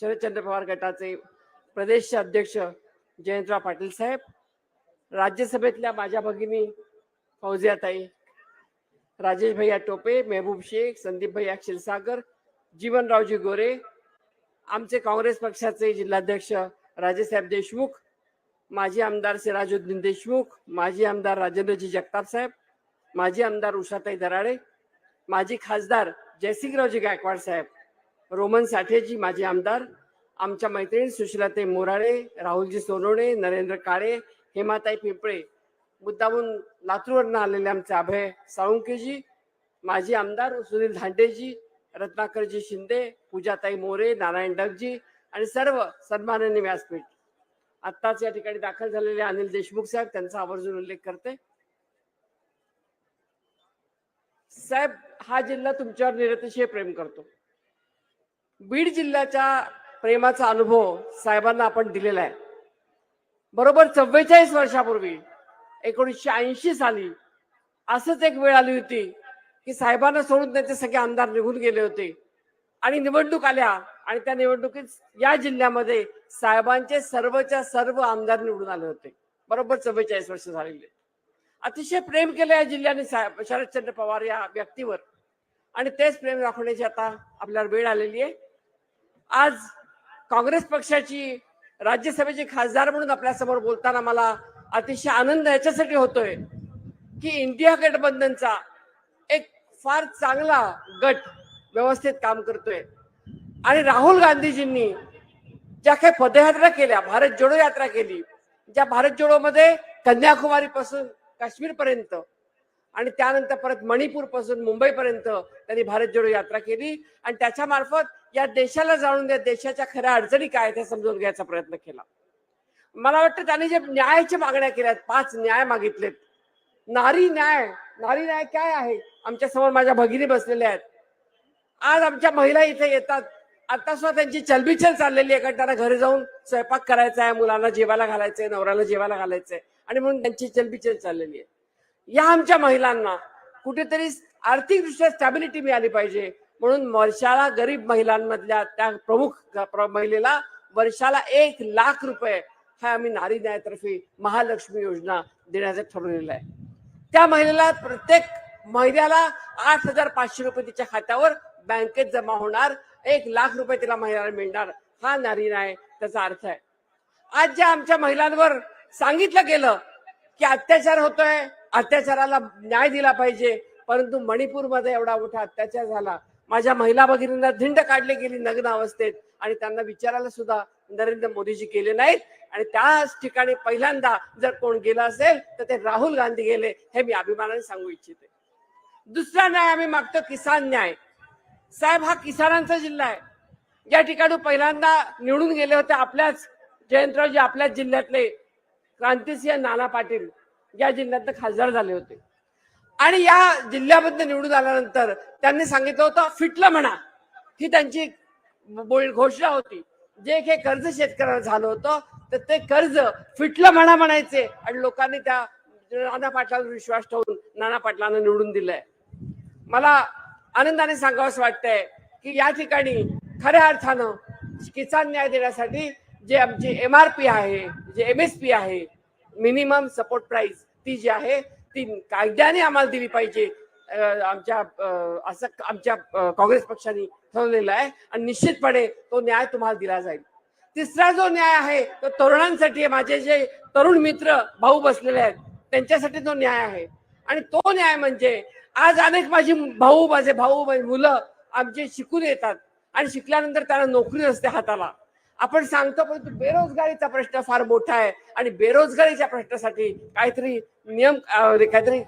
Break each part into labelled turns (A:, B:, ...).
A: शरदचंद्र पवार गटाचे प्रदेश अध्यक्ष जयंतराव पाटील साहेब राज्यसभेतल्या माझ्या भगिनी फौजियाताई राजेश भैया टोपे मेहबूब शेख संदीप भैया क्षीरसागर जीवनरावजी गोरे आमचे काँग्रेस पक्षाचे जिल्हाध्यक्ष राजेसाहेब देशमुख माजी आमदार सिराजुद्दीन देशमुख माजी आमदार राजेंद्रजी जगताप साहेब माजी आमदार उषाताई दराडे माजी खासदार जयसिंगरावजी गायकवाड साहेब. रोमन साठेजी माजी आमदार आमच्या मैत्रीण सुशीलाताई मोराळे राहुलजी सोनवणे नरेंद्र काळे हेमाताई पिंपळे. मुद्दामून लातूरवरनं आलेले आमचे अभय साळुंकेजी माजी आमदार सुनील धांडेजी रत्नाकरजी शिंदे पूजाताई मोरे नारायण डगजी आणि सर्व सन्माननीय व्यासपीठ. आत्ताच या ठिकाणी दाखल झालेले अनिल देशमुख साहेब त्यांचा आवर्जून उल्लेख करते. साहेब हा जिल्हा तुमच्यावर निरतिशय प्रेम करतो. बीड जिल्ह्याच्या प्रेमाचा अनुभव साहेबांना आपण दिलेला आहे. बरोबर चव्वेचाळीस वर्षापूर्वी एकोणीसशे ऐंशी साली असंच एक वेळ आली होती की साहेबांना सोडून त्यांचे सगळे आमदार निघून गेले होते. आणि निवडणूक आल्या आणि त्या निवडणुकीत या जिल्ह्यामध्ये साहेबांचे सर्वच्या सर्व आमदार निवडून आले होते. बरोबर चव्वेचाळीस वर्ष झालेले. अतिशय प्रेम केलं या जिल्ह्याने साहेब शरदचंद्र पवार या व्यक्तीवर. आणि तेच प्रेम दाखवण्याची आता आपल्याला वेळ आलेली आहे. आज काँग्रेस पक्षाची राज्यसभेचे खासदार म्हणून आपल्यासमोर बोलताना मला अतिशय आनंद याच्यासाठी होतोय की इंडिया गठबंधनचा एक फार चांगला गट व्यवस्थित काम करतोय. आणि राहुल गांधीजींनी ज्या काही पदयात्रा केल्या भारत जोडो यात्रा केली ज्या भारत जोडो मध्ये कन्याकुमारी पासून काश्मीर पर्यंत आणि त्यानंतर परत मणिपूरपासून मुंबई पर्यंत त्यांनी भारत जोडो यात्रा केली. आणि त्याच्या मार्फत या देशाला जाणून द्या देशाच्या खऱ्या अडचणी काय त्या समजून घ्यायचा प्रयत्न केला. मला वाटतं त्यांनी जे न्यायाच्या मागण्या केल्यात पाच न्याय मागितलेत. नारी न्याय नारी न्याय काय आहे? आमच्यासमोर माझ्या भगिनी बसलेल्या आहेत. आज आमच्या महिला इथे येतात. आता सुद्धा त्यांची चलबिचल चाललेली आहे कारण त्यांना घरी जाऊन स्वयंपाक करायचा आहे मुलांना जेवायला घालायचंय नवऱ्याला जेवायला घालायचंय आणि म्हणून त्यांची चलबिचल चाललेली आहे. या आमच्या महिलांना कुठेतरी आर्थिकदृष्ट्या स्टॅबिलिटी मिळाली पाहिजे. म्हणून वर्षाला गरीब महिलांमधल्या त्या प्रमुख महिलेला वर्षाला एक लाख रुपये हा आम्ही नारी न्यायातर्फे महालक्ष्मी योजना देण्याचं ठरवलेलं आहे. त्या महिलेला प्रत्येक महिन्याला आठ हजार पाचशे रुपये तिच्या खात्यावर बँकेत जमा होणार. एक लाख रुपये तिला महिलाला मिळणार. हा नारी न्याय त्याचा अर्थ आहे. आज ज्या आमच्या महिलांवर सांगितलं गेलं की अत्याचार होतोय अत्याचाराला न्याय दिला पाहिजे परंतु मणिपूरमध्ये एवढा मोठा अत्याचार झाला. माझ्या महिला भगिनींना धिंड काढली गेली नग्न अवस्थेत. आणि त्यांना विचारायला सुद्धा नरेंद्र मोदीजी केले नाहीत. आणि त्याच ठिकाणी पहिल्यांदा जर कोण गेला असेल तर ते राहुल गांधी गेले हे मी अभिमानाने सांगू इच्छिते. दुसरा न्याय आम्ही मागतो किसान न्याय. साहेब हा किसानांचा जिल्हा आहे. या ठिकाणी पहिल्यांदा निवडून गेले होते आपल्याच जयंतरावजी आपल्याच जिल्ह्यातले क्रांतिसिंह नाना पाटील. या जिल्ह्यातले खासदार झाले होते. आणि या जिल्ह्यामध्ये निवडून आल्यानंतर त्यांनी सांगितलं होतं फिटलं म्हणा. ही त्यांची बोल घोषणा होती. जे काही कर्ज शेतकऱ्यांना झालं होतं तर ते कर्ज फिटलं म्हणा म्हणायचे. आणि लोकांनी त्या नाना पाटलांवर विश्वास ठेवून नाना पाटलांना निवडून दिलंय. मला आनंदाने सांगावंसं वाटतंय की या ठिकाणी खऱ्या अर्थानं किसान न्याय देण्यासाठी जे आमची एम आर पी आहे जे एम एस पी आहे मिनिमम सपोर्ट प्राइस ती जी आहे ती कायद्याने आम्हाला दिली पाहिजे. आमच्या असं आमच्या काँग्रेस पक्षाने ठरवलेलं आहे आणि निश्चितपणे तो न्याय तुम्हाला दिला जाईल. तिसरा जो न्याय आहे तो तरुणांसाठी माझे जे तरुण मित्र भाऊ बसलेले आहेत त्यांच्यासाठी तो न्याय आहे. आणि तो न्याय म्हणजे आज अनेक माझी भाऊ माझे भाऊ मुलं आमचे शिकून येतात आणि शिकल्यानंतर त्यांना नोकरी नसते हाताला. आपण सांगतो परंतु बेरोजगारीचा प्रश्न फार मोठा आहे आणि बेरोजगारीच्या प्रश्नासाठी काहीतरी नियम म्हणजे काहीतरी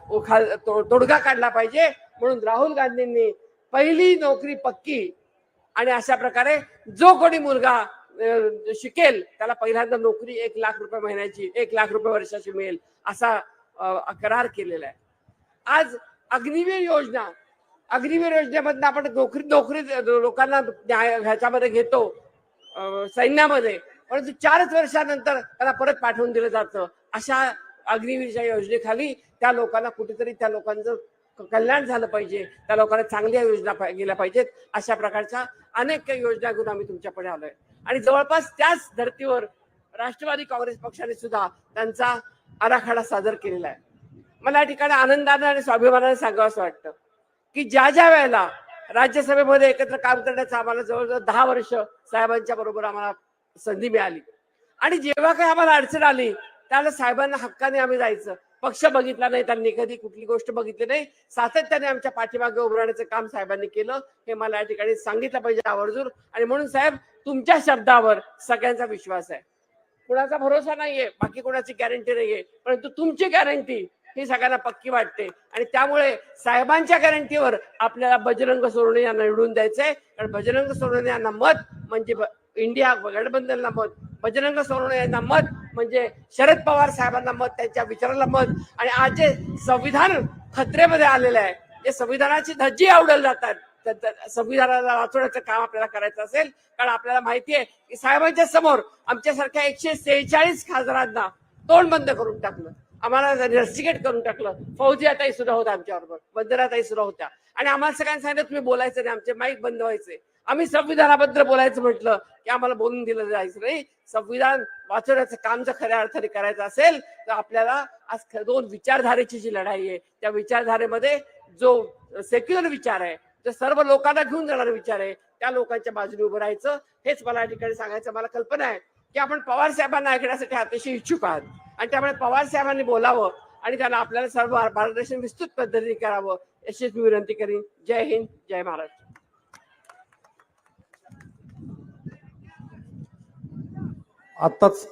A: तो- तोडगा काढला पाहिजे. म्हणून राहुल गांधींनी पहिली नोकरी पक्की आणि अशा प्रकारे जो कोणी मुलगा शिकेल त्याला पहिल्यांदा नोकरी एक लाख रुपये महिन्याची एक लाख रुपये वर्षाची मिळेल असा करार केलेला आहे. आज अग्निवीर योजना अग्निवीर योजनेमधनं आपण नोकरी नोकरी लोकांना ह्याच्यामध्ये घेतो. सैन्यामध्ये. परंतु चारच वर्षानंतर त्याला परत पाठवून दिलं जातं. अशा अग्निवीरच्या योजनेखाली त्या लोकांना कुठेतरी त्या लोकांचं कल्याण झालं पाहिजे. त्या लोकांना चांगल्या योजना गेल्या पाहिजेत. अशा प्रकारच्या अनेक काही योजना घेऊन आम्ही तुमच्याकडे आलोय. आणि जवळपास त्याच धर्तीवर राष्ट्रवादी काँग्रेस पक्षाने सुद्धा त्यांचा आराखडा सादर केलेला आहे. मला या ठिकाणी आनंदाने आणि स्वाभिमानाने सांगावं असं वाटतं की ज्या ज्या वेळेला राज्यसभेमध्ये एकत्र काम करण्याचं आम्हाला जवळजवळ दहा वर्ष साहेबांच्या बरोबर आम्हाला संधी मिळाली. आणि जेव्हा काही आम्हाला अडचण आली त्याला साहेबांना हक्काने आम्ही जायचं. पक्ष बघितला नाही त्यांनी कधी कुठली गोष्ट बघितली नाही. सातत्याने आमच्या पाठीमागे उभं राहण्याचं काम साहेबांनी केलं. हे मला या ठिकाणी सांगितलं पाहिजे आवर्जून. आणि म्हणून साहेब तुमच्या शब्दावर सगळ्यांचा विश्वास आहे. कुणाचा भरोसा नाहीये बाकी कोणाची गॅरंटी नाहीये. परंतु तुमची गॅरंटी ही सगळ्यांना पक्की वाटते. आणि त्यामुळे साहेबांच्या गॅरंटीवर आपल्याला बजरंग सोरणे यांना निवडून द्यायचंय. कारण बजरंग सोरणे यांना मत म्हणजे इंडिया गठबंधनला मत बजरंग सोरणे यांना मत म्हणजे शरद पवार साहेबांना मत त्यांच्या विचाराला मत. आणि आज जे संविधान खतरेमध्ये आलेलं आहे जे संविधानाची धज्जी आवडल जातात त्या- संविधानाला वाचवण्याचं काम आपल्याला करायचं असेल. कारण आपल्याला माहिती आहे की साहेबांच्या समोर आमच्यासारख्या एकशे सेहेचाळीस खासदारांना तोंड बंद करून टाकलं. आम्हाला रस्टिकेट करून टाकलं. फौजी ताई सुद्धा होत्या आमच्याबरोबर. बंदराताही सुद्धा होत्या. आणि आम्हाला सगळ्यांनी सांगितलं तुम्ही बोलायचं नाही. आमचे माईक बंद व्हायचे. आम्ही संविधानाबद्दल बोलायचं म्हटलं की आम्हाला बोलून दिलं जायचं नाही. संविधान वाचवण्याचं काम जर खऱ्या अर्थाने करायचं असेल तर आपल्याला आज दोन विचारधारेची जी लढाई आहे त्या विचारधारेमध्ये जो सेक्युलर विचार आहे जो सर्व लोकांना घेऊन जाणारा विचार आहे त्या लोकांच्या बाजूने उभं राहायचं. हेच मला या ठिकाणी सांगायचं मला कल्पना आहे की आपण पवार साहेबांना ऐकण्यासाठी अतिशय इच्छुक आहात. आणि त्यामुळे पवार साहेबांनी बोलावं आणि त्यांना आपल्याला सर्व मार्गदर्शन विस्तृत पद्धतीने करावं अशीच मी विनंती करीन. जय हिंद जय महाराष्ट्र.
B: आत्ताच